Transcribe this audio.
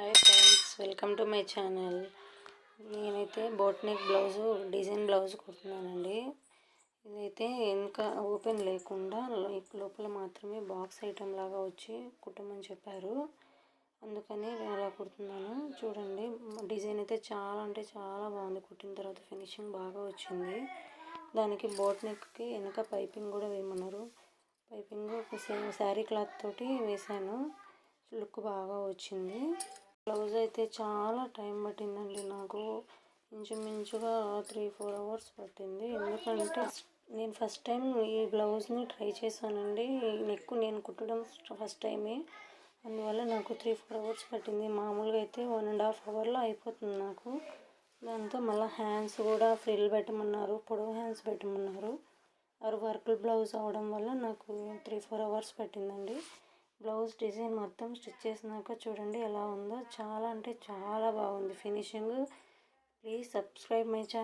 Hi friends welcome to my channel. నేనైతే boat neck blouse design blouse కుడుతున్నానండి. ఇదైతే ఇంకా open లేకుండా లోపల మాత్రమే బాక్స్ ఐటమ్ లాగా వచ్చి కుట్టమని చెప్పారు. అందుకని నేను అలా కుడుతున్నాను. చూడండి డిజైన్ అయితే చాలా అంటే చాలా బాగుంది. కుట్టిన తర్వాత ఫినిషింగ్ బాగా వచ్చింది. దానికి బోట్ నెక్కి వెనక పైపింగ్ కూడా వేయమన్నారు. పైపింగ్ సేమ్ శారీ క్లాత్ తోటి వేసాను లుక్ బాగా వచ్చింది. బ్లౌజ్ అయితే చాలా టైం పట్టిందండి నాకు. ఇంచుమించుగా త్రీ ఫోర్ అవర్స్ పట్టింది. ఎందుకంటే నేను ఫస్ట్ టైం ఈ బ్లౌజ్ని ట్రై చేశానండి. నెక్ నేను కుట్టడం ఫస్ట్ టైమే. అందువల్ల నాకు త్రీ ఫోర్ అవర్స్ పట్టింది. మామూలుగా అయితే వన్ అండ్ హాఫ్ అవర్లో అయిపోతుంది నాకు. దాంతో మళ్ళీ హ్యాండ్స్ కూడా ఫ్రిల్ పెట్టమన్నారు పొడవు హ్యాండ్స్ పెట్టమన్నారు. ఆరు వర్క్ బ్లౌజ్ అవడం వల్ల నాకు త్రీ ఫోర్ అవర్స్ పట్టిందండి. బ్లౌజ్ డిజైన్ మొత్తం స్టిచ్ చేసినాక చూడండి ఎలా ఉందో. చాలా అంటే చాలా బాగుంది finishing. Please subscribe my channel.